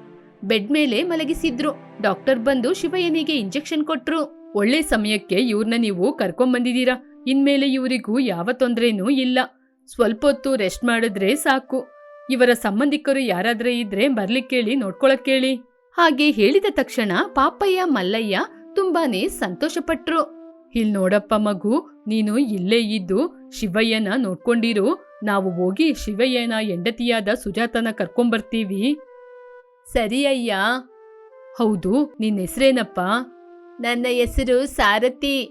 ಬೆಡ್ ಮೇಲೆ ಮಲಗಿಸಿದ್ರು. ಡಾಕ್ಟರ್ ಬಂದು ಶಿವಯ್ಯನಿಗೆ ಇಂಜೆಕ್ಷನ್ ಕೊಟ್ರು. ಒಳ್ಳೆ ಸಮಯಕ್ಕೆ ಇವ್ರನ್ನ ನೀವು ಕರ್ಕೊಂಬಂದಿದ್ದೀರಾ? ಇನ್ಮೇಲೆ ಇವರಿಗೂ ಯಾವ ತೊಂದರೆನೂ ಇಲ್ಲ. ಸ್ವಲ್ಪ ಹೊತ್ತು ರೆಸ್ಟ್ ಮಾಡಿದ್ರೆ ಸಾಕು. ಇವರ ಸಂಬಂಧಿಕರು ಯಾರಾದ್ರೆ ಇದ್ರೆ ಬರ್ಲಿಕ್ಕೇಳಿ ನೋಡ್ಕೊಳಕ್ಕೇಳಿ ಹಾಗೆ ಹೇಳಿದ ತಕ್ಷಣ ಪಾಪಯ್ಯ, ಮಲ್ಲಯ್ಯ ತುಂಬಾನೇ ಸಂತೋಷಪಟ್ರು. ಇಲ್ ನೋಡಪ್ಪ ಮಗು, ನೀನು ಇಲ್ಲೇ ಇದ್ದು ಶಿವಯ್ಯನ ನೋಡ್ಕೊಂಡಿರು. ನಾವು ಹೋಗಿ ಶಿವಯ್ಯನ ಹೆಂಡತಿಯಾದ ಸುಜಾತನ ಕರ್ಕೊಂಬರ್ತೀವಿ. ಸರಿ ಅಯ್ಯ. ಹೌದು ನಿನ್ನ ಹೆಸರೇನಪ್ಪ? ನನ್ನ ಹೆಸರು ಸಾರಥಿ.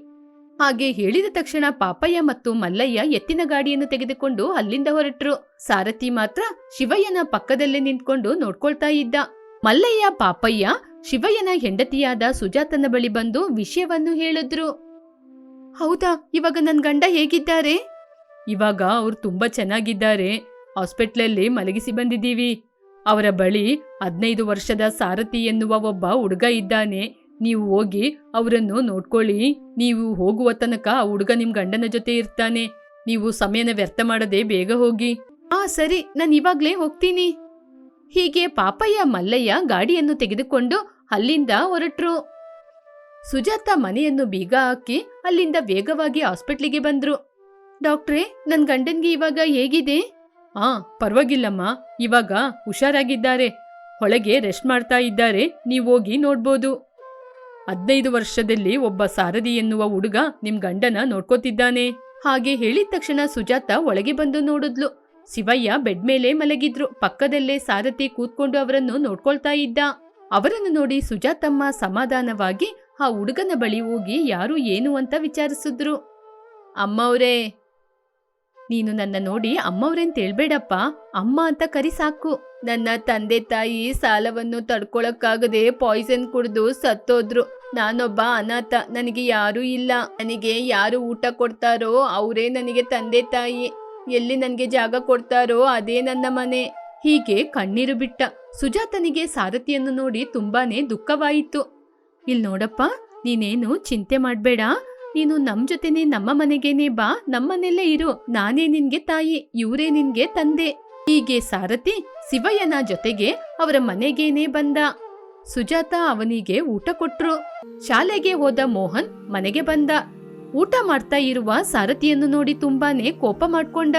ಹಾಗೆ ಹೇಳಿದ ತಕ್ಷಣ ಪಾಪಯ್ಯ ಮತ್ತು ಮಲ್ಲಯ್ಯ ಎತ್ತಿನ ಗಾಡಿಯನ್ನು ತೆಗೆದುಕೊಂಡು ಅಲ್ಲಿಂದ ಹೊರಟ್ರು. ಸಾರಥಿ ಮಾತ್ರ ಶಿವಯ್ಯನ ಪಕ್ಕದಲ್ಲೇ ನಿಂತ್ಕೊಂಡು ನೋಡ್ಕೊಳ್ತಾ ಇದ್ದ. ಮಲ್ಲಯ್ಯ ಪಾಪಯ್ಯ ಶಿವಯ್ಯನ ಹೆಂಡತಿಯಾದ ಸುಜಾತನ ಬಳಿ ಬಂದು ವಿಷಯವನ್ನು ಹೇಳಿದ್ರು. ಹೌದಾ ಇವಾಗ ನನ್ನ ಗಂಡ ಹೇಗಿದ್ದಾರೆ? ಇವಾಗ ಅವ್ರು ತುಂಬಾ ಚೆನ್ನಾಗಿದ್ದಾರೆ. ಹಾಸ್ಪಿಟ್ಲಲ್ಲಿ ಮಲಗಿಸಿ ಬಂದಿದ್ದೀವಿ. ಅವರ ಬಳಿ ಹದಿನೈದು ವರ್ಷದ ಸಾರಥಿ ಎನ್ನುವ ಒಬ್ಬ ಹುಡುಗ ಇದ್ದಾನೆ. ನೀವು ಹೋಗಿ ಅವರನ್ನು ನೋಡ್ಕೊಳ್ಳಿ. ನೀವು ಹೋಗುವ ತನಕ ಆ ಹುಡುಗ ನಿಮ್ ಗಂಡನ ಜೊತೆ ಇರ್ತಾನೆ. ನೀವು ಸಮಯನ ವ್ಯರ್ಥ ಮಾಡದೆ ಬೇಗ ಹೋಗಿ. ಆ, ಸರಿ. ನಾನು ಇವಾಗ್ಲೇ ಹೋಗ್ತೀನಿ. ಹೀಗೆ ಪಾಪಯ್ಯ, ಮಲ್ಲಯ್ಯ ಗಾಡಿಯನ್ನು ತೆಗೆದುಕೊಂಡು ಅಲ್ಲಿಂದ ಹೊರಟ್ರು. ಸುಜಾತ ಮನೆಯನ್ನು ಬೀಗ ಹಾಕಿ ಅಲ್ಲಿಂದ ವೇಗವಾಗಿ ಹಾಸ್ಪಿಟ್ಲಿಗೆ ಬಂದ್ರು. ಡಾಕ್ಟ್ರೇ, ನನ್ ಗಂಡನ್ಗೆ ಇವಾಗ ಹೇಗಿದೆ? ಆ, ಪರವಾಗಿಲ್ಲಮ್ಮ. ಇವಾಗ ಹುಷಾರಾಗಿದ್ದಾರೆ. ಹೊಳಗೆ ರೆಸ್ಟ್ ಮಾಡ್ತಾ ಇದ್ದಾರೆ. ನೀವು ಹೋಗಿ ನೋಡ್ಬೋದು. ಹದಿನೈದು ವರ್ಷದಲ್ಲಿ ಒಬ್ಬ ಸಾರಥಿ ಎನ್ನುವ ಹುಡುಗ ನಿಮ್ ಗಂಡನ ನೋಡ್ಕೋತಿದ್ದಾನೆ. ಹಾಗೆ ಹೇಳಿದ ತಕ್ಷಣ ಸುಜಾತ ಒಳಗೆ ಬಂದು ನೋಡಿದ್ಲು. ಶಿವಯ್ಯ ಬೆಡ್ ಮೇಲೆ ಮಲಗಿದ್ರು. ಪಕ್ಕದಲ್ಲೇ ಸಾರಥಿ ಕೂತ್ಕೊಂಡು ಅವರನ್ನು ನೋಡ್ಕೊಳ್ತಾ ಇದ್ದ. ಅವರನ್ನು ನೋಡಿ ಸುಜಾತಮ್ಮ ಸಮಾಧಾನವಾಗಿ, ಆ ಹುಡುಗನ ಬಳಿ ಹೋಗಿ ಯಾರು ಏನು ಅಂತ ವಿಚಾರಿಸಿದ್ರು? ಅಮ್ಮವ್ರೇ ನೀನು ನನ್ನ ನೋಡಿ ಅಮ್ಮವ್ರೇನ್ ತಿಳ್ಬೇಡಪ್ಪ ಅಮ್ಮ ಅಂತ ಕರಿ ಸಾಕು. ನನ್ನ ತಂದೆ ತಾಯಿ ಸಾಲವನ್ನು ತಡ್ಕೊಳಕ್ಕಾಗದೆ ಪಾಯ್ಸನ್ ಕುಡಿದು ಸತ್ತೋದ್ರು. ನಾನೊಬ್ಬ ಅನಾಥ. ನನಗೆ ಯಾರೂ ಇಲ್ಲ. ನನಗೆ ಯಾರು ಊಟ ಕೊಡ್ತಾರೋ ಅವರೇ ನನಗೆ ತಂದೆ ತಾಯಿ. ಎಲ್ಲಿ ನನಗೆ ಜಾಗ ಕೊಡ್ತಾರೋ ಅದೇ ನನ್ನ ಮನೆ. ಹೀಗೆ ಕಣ್ಣೀರು ಬಿಟ್ಟ. ಸುಜಾತನಿಗೆ ಸಾರಥಿಯನ್ನು ನೋಡಿ ತುಂಬಾನೇ ದುಃಖವಾಯಿತು. ಇಲ್ ನೋಡಪ್ಪ, ನೀನೇನು ಚಿಂತೆ ಮಾಡ್ಬೇಡ. ನೀನು ನಮ್ ಜೊತೆನೆ ನಮ್ಮ ಮನೆಗೇನೆ ಬಾ, ನಮ್ಮನೆಲ್ಲೇ ಇರು. ನಾನೇ ನಿನ್ಗೆ ತಾಯಿ, ಇವರೇ ನಿನ್ಗೆ ತಂದೆ. ಹೀಗೆ ಸಾರಥಿ ಶಿವಯ್ಯನ ಜೊತೆಗೆ ಅವರ ಮನೆಗೇನೆ ಬಂದ. ಸುಜಾತ ಅವನಿಗೆ ಊಟ ಕೊಟ್ರು. ಶಾಲೆಗೆ ಹೋದ ಮೋಹನ್ ಮನೆಗೆ ಬಂದ. ಊಟ ಮಾಡ್ತಾ ಇರುವ ಸಾರಥಿಯನ್ನು ನೋಡಿ ತುಂಬಾನೇ ಕೋಪ ಮಾಡ್ಕೊಂಡ.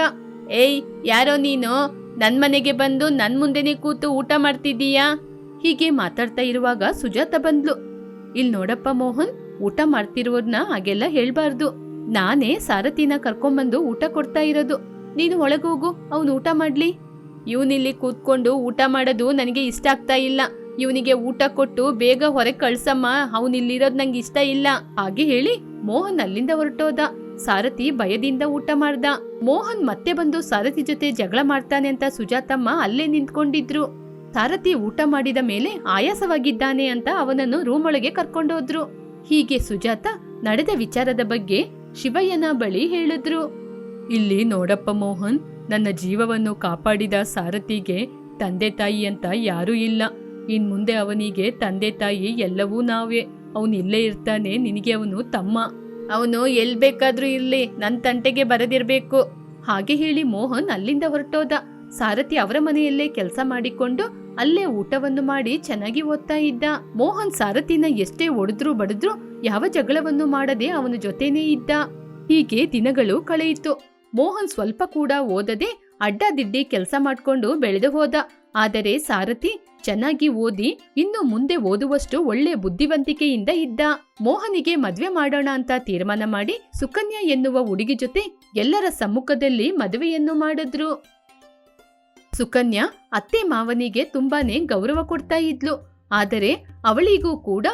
ಏಯ್, ಯಾರೋ ನೀನು? ನನ್ ಮನೆಗೆ ಬಂದು ನನ್ ಮುಂದೆನೆ ಕೂತು ಊಟ ಮಾಡ್ತಿದ್ದೀಯಾ? ಹೀಗೆ ಮಾತಾಡ್ತಾ ಇರುವಾಗ ಸುಜಾತ ಬಂದ್ಲು. ಇಲ್ ನೋಡಪ್ಪ ಮೋಹನ್ ಊಟ ಮಾಡ್ತಿರೋದ್ನ ಹಾಗೆಲ್ಲ ಹೇಳ್ಬಾರ್ದು. ನಾನೇ ಸಾರಥಿನ ಕರ್ಕೊಂಬಂದು ಊಟ ಕೊಡ್ತಾ ಇರೋದು. ನೀನು ಒಳಗೋಗು, ಅವನು ಊಟ ಮಾಡ್ಲಿ. ಇವನಿಲ್ಲಿ ಕೂತ್ಕೊಂಡು ಊಟ ಮಾಡೋದು ನನಗೆ ಇಷ್ಟ ಆಗ್ತಾ ಇಲ್ಲ. ಇವನಿಗೆ ಊಟ ಕೊಟ್ಟು ಬೇಗ ಹೊರಗೆ ಕಳ್ಸಮ್ಮ, ಅವನಿಲ್ಲಿರೋದ್ ನಂಗೆ ಇಷ್ಟ ಇಲ್ಲ. ಹಾಗೆ ಹೇಳಿ ಮೋಹನ್ ಅಲ್ಲಿಂದ ಹೊರಟೋದ. ಸಾರಥಿ ಭಯದಿಂದ ಊಟ ಮಾಡ್ದ. ಮೋಹನ್ ಮತ್ತೆ ಬಂದು ಸಾರಥಿ ಜೊತೆ ಜಗಳ ಮಾಡ್ತಾನೆ ಅಂತ ಸುಜಾತಮ್ಮ ಅಲ್ಲೇ ನಿಂತ್ಕೊಂಡಿದ್ರು. ಸಾರಥಿ ಊಟ ಮಾಡಿದ ಮೇಲೆ ಆಯಾಸವಾಗಿದ್ದಾನೆ ಅಂತ ಅವನನ್ನು ರೂಮ್ ಒಳಗೆ ಕರ್ಕೊಂಡೋದ್ರು. ಹೀಗೆ ಸುಜಾತ ನಡೆದ ವಿಚಾರದ ಬಗ್ಗೆ ಶಿವಯ್ಯನ ಬಳಿ ಹೇಳಿದ್ರು. ಇಲ್ಲಿ ನೋಡಪ್ಪ ಮೋಹನ್, ನನ್ನ ಜೀವವನ್ನು ಕಾಪಾಡಿದ ಸಾರಥಿಗೆ ತಂದೆ ತಾಯಿ ಅಂತ ಯಾರೂ ಇಲ್ಲ. ಇನ್ ಮುಂದೆ ಅವನಿಗೆ ತಂದೆ ತಾಯಿ ಎಲ್ಲವೂ ನಾವೇ. ಅವನು ಇಲ್ಲೇ ಇರ್ತಾನೆ, ನಿನಗೆ ಅವನು ತಮ್ಮ. ಅವನು ಎಲ್ ಬೇಕಾದ್ರೂ ಇರ್ಲಿ ನನ್ನ ತಂಟೆಗೆ ಬರದಿರ್ಬೇಕು. ಹಾಗೆ ಹೇಳಿ ಮೋಹನ್ ಅಲ್ಲಿಂದ ಹೊರಟೋದ. ಸಾರಥಿ ಅವರ ಮನೆಯಲ್ಲೇ ಕೆಲಸ ಮಾಡಿಕೊಂಡು ಅಲ್ಲೇ ಊಟವನ್ನು ಮಾಡಿ ಚೆನ್ನಾಗಿ ಓದ್ತಾ ಇದ್ದ. ಮೋಹನ್ ಸಾರಥಿನ ಎಷ್ಟೇ ಒಡೆದ್ರು ಬಡಿದ್ರು ಯಾವ ಜಗಳವನ್ನು ಮಾಡದೆ ಅವನ ಜೊತೆನೇ ಇದ್ದ. ಹೀಗೆ ದಿನಗಳು ಕಳೆಯಿತು. ಮೋಹನ್ ಸ್ವಲ್ಪ ಕೂಡ ಓದದೆ ಅಡ್ಡದಿಡ್ಡಿ ಕೆಲಸ ಮಾಡ್ಕೊಂಡು ಬೆಳೆದು ಹೋದ. ಆದರೆ ಸಾರಥಿ ಚೆನ್ನಾಗಿ ಓದಿ ಇನ್ನು ಮುಂದೆ ಓದುವಷ್ಟು ಒಳ್ಳೆ ಬುದ್ಧಿವಂತಿಕೆಯಿಂದ ಇದ್ದ. ಮೋಹನಿಗೆ ಮದ್ವೆ ಮಾಡೋಣ ಅಂತ ತೀರ್ಮಾನ ಮಾಡಿ ಸುಕನ್ಯಾ ಎನ್ನುವ ಹುಡುಗಿ ಜೊತೆ ಎಲ್ಲರ ಸಮ್ಮುಖದಲ್ಲಿ ಮದುವೆಯನ್ನು ಮಾಡಿದ್ರು. ಸುಕನ್ಯಾ ಅತ್ತೆ ಮಾವನಿಗೆ ತುಂಬಾನೇ ಗೌರವ ಕೊಡ್ತಾ ಇದ್ಲು. ಆದರೆ ಅವಳಿಗೂ ಕೂಡ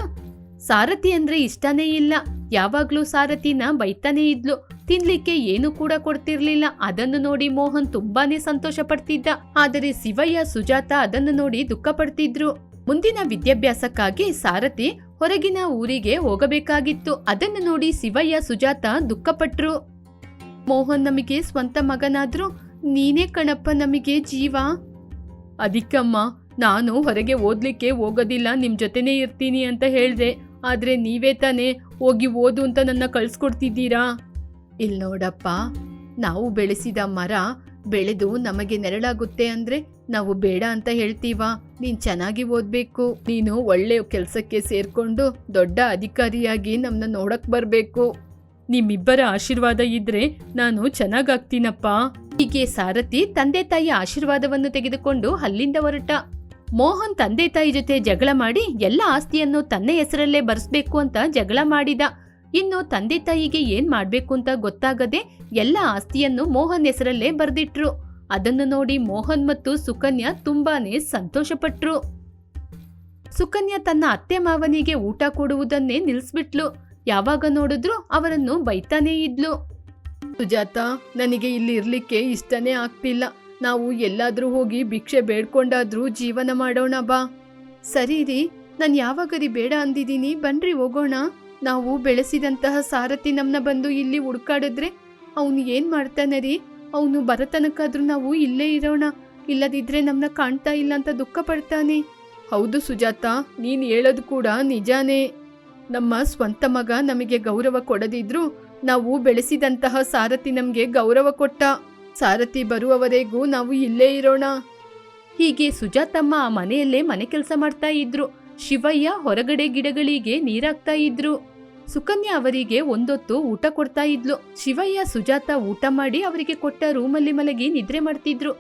ಸಾರಥಿ ಅಂದ್ರೆ ಇಷ್ಟನೇ ಇಲ್ಲ. ಯಾವಾಗ್ಲೂ ಸಾರಥಿನ ಬೈತಾನೇ ಇದ್ಲು. ತಿನ್ಲಿಕ್ಕೆ ಏನು ಕೂಡ ಕೊಡ್ತಿರ್ಲಿಲ್ಲ. ಅದನ್ನು ನೋಡಿ ಮೋಹನ್ ತುಂಬಾನೇ ಸಂತೋಷ ಪಡ್ತಿದ್ದ ಆದರೆ ಶಿವಯ್ಯ, ಸುಜಾತ ಅದನ್ನು ನೋಡಿ ದುಃಖ ಪಡ್ತಿದ್ರು. ಮುಂದಿನ ವಿದ್ಯಾಭ್ಯಾಸಕ್ಕಾಗಿ ಸಾರಥಿ ಹೊರಗಿನ ಊರಿಗೆ ಹೋಗಬೇಕಾಗಿತ್ತು. ಅದನ್ನು ನೋಡಿ ಶಿವಯ್ಯ, ಸುಜಾತ ದುಃಖಪಟ್ರು. ಮೋಹನ್ ನಮಗೆ ಸ್ವಂತ ಮಗನಾದ್ರೂ. ನೀನೇ ಕಣಪ್ಪ ನಮಗೆ ಜೀವ. ಅದಕ್ಕಮ್ಮ, ನಾನು ಹೊರಗೆ ಓದ್ಲಿಕ್ಕೆ ಹೋಗೋದಿಲ್ಲ ನಿಮ್ಮ ಜೊತೆನೇ ಇರ್ತೀನಿ ಅಂತ ಹೇಳಿದೆ. ಆದ್ರೆ ನೀವೇ ತಾನೇ ಹೋಗಿ ಓದು ಅಂತ ನನ್ನ ಕಳಿಸ್ಕೊಡ್ತಿದ್ದೀರಾ? ಇಲ್ ನೋಡಪ್ಪ, ನಾವು ಬೆಳೆಸಿದ ಮರ ಬೆಳೆದು ನಮಗೆ ನೆರಳಾಗುತ್ತೆ ಅಂದ್ರೆ ನಾವು ಬೇಡ ಅಂತ ಹೇಳ್ತೀವ? ನೀನು ಚೆನ್ನಾಗಿ ಓದ್ಬೇಕು. ನೀನು ಒಳ್ಳೆ ಕೆಲಸಕ್ಕೆ ಸೇರ್ಕೊಂಡು ದೊಡ್ಡ ಅಧಿಕಾರಿಯಾಗಿ ನಮ್ನ ನೋಡಕ್ಕೆ ಬರಬೇಕು. ನಿಮ್ಮಿಬ್ಬರ ಆಶೀರ್ವಾದ ಇದ್ರೆ ನಾನು ಚೆನ್ನಾಗಾಗ್ತೀನಪ್ಪ. ಹೀಗೆ ಸಾರಥಿ ತಂದೆ ತಾಯಿಯ ಆಶೀರ್ವಾದವನ್ನು ತೆಗೆದುಕೊಂಡು ಅಲ್ಲಿಂದ ಹೊರಟ. ಮೋಹನ್ ತಂದೆ ತಾಯಿ ಜೊತೆ ಜಗಳ ಮಾಡಿ ಎಲ್ಲ ಆಸ್ತಿಯನ್ನು ತನ್ನ ಹೆಸರಲ್ಲೇ ಬರೆಸ್ಬೇಕು ಅಂತ ಜಗಳ ಮಾಡಿದ. ಇನ್ನು ತಂದೆ ತಾಯಿಗೆ ಏನ್ ಮಾಡ್ಬೇಕು ಅಂತ ಗೊತ್ತಾಗದೆ ಎಲ್ಲ ಆಸ್ತಿಯನ್ನು ಮೋಹನ್ ಹೆಸರಲ್ಲೇ ಬರೆದಿಟ್ರು. ಅದನ್ನು ನೋಡಿ ಮೋಹನ್ ಮತ್ತು ಸುಕನ್ಯಾ ತುಂಬಾನೇ ಸಂತೋಷಪಟ್ರು. ಸುಕನ್ಯಾ ತನ್ನ ಅತ್ತೆ ಮಾವನಿಗೆ ಊಟ ಕೊಡುವುದನ್ನೇ ನಿಲ್ಸ್ಬಿಟ್ಲು. ಯಾವಾಗ ನೋಡಿದ್ರು ಅವರನ್ನು ಬೈತಾನೇ ಇದ್ಲು. ಸುಜಾತ, ನನಗೆ ಇಲ್ಲಿ ಇರ್ಲಿಕ್ಕೆ ಇಷ್ಟನೇ ಆಗ್ತಿಲ್ಲ. ನಾವು ಎಲ್ಲಾದ್ರೂ ಹೋಗಿ ಭಿಕ್ಷೆ ಬೇಡ್ಕೊಂಡಾದ್ರೂ ಜೀವನ ಮಾಡೋಣ ಬಾ. ಸರಿ ರೀ, ನಾನು ಯಾವಾಗರಿ ಬೇಡ ಅಂದಿದ್ದೀನಿ. ಬನ್ರಿ ಹೋಗೋಣ. ನಾವು ಬೆಳೆಸಿದಂತಹ ಸಾರಥಿ ನಮ್ಮನ್ನ ಬಂದು ಇಲ್ಲಿ ಹುಡ್ಕಾಡಿದ್ರೆ ಅವನು ಏನ್ ಮಾಡ್ತಾನೆ ರೀ? ಅವನು ಬರತನಕ್ಕಾದ್ರೂ ನಾವು ಇಲ್ಲೇ ಇರೋಣ. ಇಲ್ಲದಿದ್ರೆ ನಮ್ಮನ್ನ ಕಾಣ್ತಾ ಇಲ್ಲ ಅಂತ ದುಃಖ ಪಡ್ತಾನೆ. ಹೌದು ಸುಜಾತ, ನೀನ್ ಹೇಳೋದು ಕೂಡ ನಿಜಾನೇ. ನಮ್ಮ ಸ್ವಂತ ಮಗ ನಮಗೆ ಗೌರವ ಕೊಡದಿದ್ರು ನಾವು ಬೆಳೆಸಿದಂತಹ ಸಾರಥಿ ನಮಗೆ ಗೌರವ ಕೊಟ್ಟ ಸಾರಥಿ ಬರುವವರೆಗೂ ನಾವು ಇಲ್ಲೇ ಇರೋಣ. ಹೀಗೆ ಸುಜಾತಮ್ಮ ಆ ಮನೆಯಲ್ಲೇ ಮನೆ ಕೆಲಸ ಮಾಡ್ತಾ ಇದ್ರು. ಶಿವಯ್ಯ ಹೊರಗಡೆ ಗಿಡಗಳಿಗೆ ನೀರಾಕ್ತಾ ಇದ್ರು. ಸುಕನ್ಯಾ ಅವರಿಗೆ ಒಂದೊತ್ತು ಊಟ ಕೊಡ್ತಾ ಇದ್ಲು. ಶಿವಯ್ಯ, ಸುಜಾತ ಊಟ ಮಾಡಿ ಅವರಿಗೆ ಕೊಟ್ಟ ರೂಮಲ್ಲಿ ಮಲಗಿ ನಿದ್ರೆ ಮಾಡ್ತಿದ್ರು.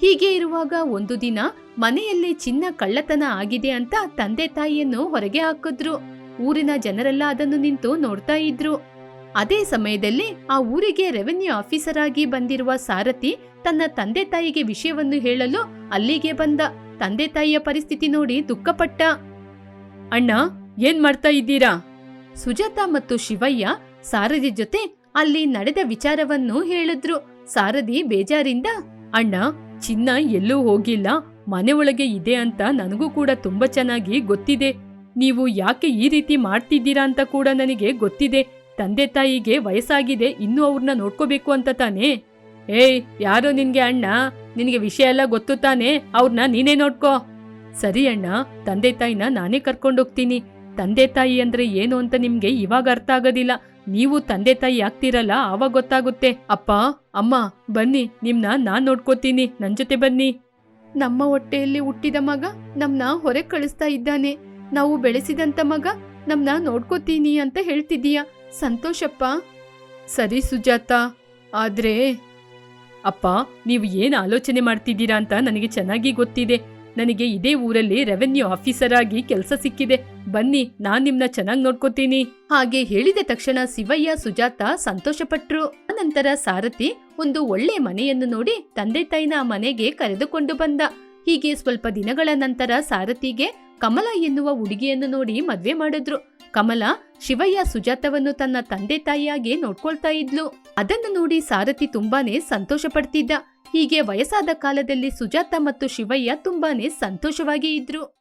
ಹೀಗೆ ಇರುವಾಗ ಒಂದು ದಿನ ಮನೆಯಲ್ಲಿ ಚಿನ್ನ ಕಳ್ಳತನ ಆಗಿದೆ ಅಂತ ತಂದೆ ತಾಯಿಯನ್ನು ಹೊರಗೆ ಹಾಕಿದ್ರು. ಊರಿನ ಜನರೆಲ್ಲ ಅದನ್ನು ನಿಂತು ನೋಡ್ತಾ ಇದ್ರು. ಅದೇ ಸಮಯದಲ್ಲಿ ಆ ಊರಿಗೆ ರೆವೆನ್ಯೂ ಆಫೀಸರ್ ಆಗಿ ಬಂದಿರುವ ಸಾರಥಿ ತನ್ನ ತಂದೆ ತಾಯಿಗೆ ವಿಷಯವನ್ನು ಹೇಳಲು ಅಲ್ಲಿಗೆ ಬಂದ. ತಂದೆ ತಾಯಿಯ ಪರಿಸ್ಥಿತಿ ನೋಡಿ ದುಃಖಪಟ್ಟ. ಅಣ್ಣ, ಏನ್ ಮಾಡ್ತಾ ಇದ್ದೀರಾ? ಸುಜಾತ ಮತ್ತು ಶಿವಯ್ಯ ಸಾರಥಿ ಜೊತೆ ಅಲ್ಲಿ ನಡೆದ ವಿಚಾರವನ್ನು ಹೇಳಿದ್ರು. ಸಾರಥಿ ಬೇಜಾರಿಂದ, ಅಣ್ಣ, ಚಿನ್ನ ಎಲ್ಲೂ ಹೋಗಿಲ್ಲ. ಮನೆ ಒಳಗೆ ಇದೆ ಅಂತ ನನಗೂ ಕೂಡ ತುಂಬಾ ಚೆನ್ನಾಗಿ ಗೊತ್ತಿದೆ. ನೀವು ಯಾಕೆ ಈ ರೀತಿ ಮಾಡ್ತಿದ್ದೀರಾ ಅಂತ ಕೂಡ ನನಗೆ ಗೊತ್ತಿದೆ. ತಂದೆ ತಾಯಿಗೆ ವಯಸ್ಸಾಗಿದೆ, ಇನ್ನೂ ಅವ್ರನ್ನ ನೋಡ್ಕೋಬೇಕು ಅಂತ ತಾನೇ? ಏಯ್, ಯಾರೋ ನಿನ್ಗೆ ಅಣ್ಣ? ನಿನಗೆ ವಿಷಯ ಎಲ್ಲ ಗೊತ್ತು ತಾನೇ? ಅವ್ರನ್ನ ನೀನೇ ನೋಡ್ಕೋ. ಸರಿ ಅಣ್ಣ, ತಂದೆ ತಾಯಿನ ನಾನೇ ಕರ್ಕೊಂಡೋಗ್ತೀನಿ. ತಂದೆ ತಾಯಿ ಅಂದ್ರೆ ಏನು ಅಂತ ನಿಮ್ಗೆ ಇವಾಗ ಅರ್ಥ ಆಗೋದಿಲ್ಲ. ನೀವು ತಂದೆ ತಾಯಿ ಆಗ್ತಿರಲ್ಲ, ಆವಾಗ ಗೊತ್ತಾಗುತ್ತೆ. ಅಪ್ಪ, ಅಮ್ಮ, ಬನ್ನಿ, ನಿಮ್ನ ನಾನ್ ನೋಡ್ಕೋತೀನಿ. ನನ್ ಜೊತೆ ಬನ್ನಿ. ನಮ್ಮ ಹೊಟ್ಟೆಯಲ್ಲಿ ಹುಟ್ಟಿದ ಮಗ ನಮ್ನ ಹೊರಗೆ ಕಳಿಸ್ತಾ ಇದ್ದಾನೆ. ನಾವು ಬೆಳೆಸಿದಂತ ಮಗ ನಮ್ನ ನೋಡ್ಕೋತೀನಿ ಅಂತ ಹೇಳ್ತಿದೀಯ ಸಂತೋಷಪ್ಪ? ಸರಿ ಸುಜಾತ, ಆದ್ರೆ ಅಪ್ಪ, ನೀವು ಏನು ಆಲೋಚನೆ ಮಾಡ್ತಿದ್ದೀರಾ ಅಂತ ನನಗೆ ಚೆನ್ನಾಗಿ ಗೊತ್ತಿದೆ. ನನಗೆ ಇದೇ ಊರಲ್ಲಿ ರೆವೆನ್ಯೂ ಆಫೀಸರ್ ಆಗಿ ಕೆಲಸ ಸಿಕ್ಕಿದೆ. ಬನ್ನಿ, ನಾನ್ ನಿಮ್ನ ಚೆನ್ನಾಗಿ ನೋಡ್ಕೋತೀನಿ. ಹಾಗೆ ಹೇಳಿದ ತಕ್ಷಣ ಶಿವಯ್ಯ, ಸುಜಾತ ಸಂತೋಷಪಟ್ರು. ಅನಂತರ ಸಾರಥಿ ಒಂದು ಒಳ್ಳೆ ಮನೆಯನ್ನು ನೋಡಿ ತಂದೆ ತಾಯಿನ ಮನೆಗೆ ಕರೆದುಕೊಂಡು ಬಂದ. ಹೀಗೆ ಸ್ವಲ್ಪ ದಿನಗಳ ನಂತರ ಸಾರಥಿಗೆ ಕಮಲ ಎನ್ನುವ ಹುಡುಗಿಯನ್ನು ನೋಡಿ ಮದ್ವೆ ಮಾಡಿದ್ರು. ಕಮಲ ಶಿವಯ್ಯ ಸುಜಾತವನ್ನು ತನ್ನ ತಂದೆ ತಾಯಿಯಾಗಿ ನೋಡ್ಕೊಳ್ತಾ ಇದ್ಲು. ಅದನ್ನು ನೋಡಿ ಸಾರಥಿ ತುಂಬಾನೇ ಸಂತೋಷ ಪಡ್ತಿದ್ದ ಹೀಗೆ ವಯಸ್ಸಾದ ಕಾಲದಲ್ಲಿ ಸುಜಾತ ಮತ್ತು ಶಿವಯ್ಯ ತುಂಬಾನೇ ಸಂತೋಷವಾಗಿ ಇದ್ರು.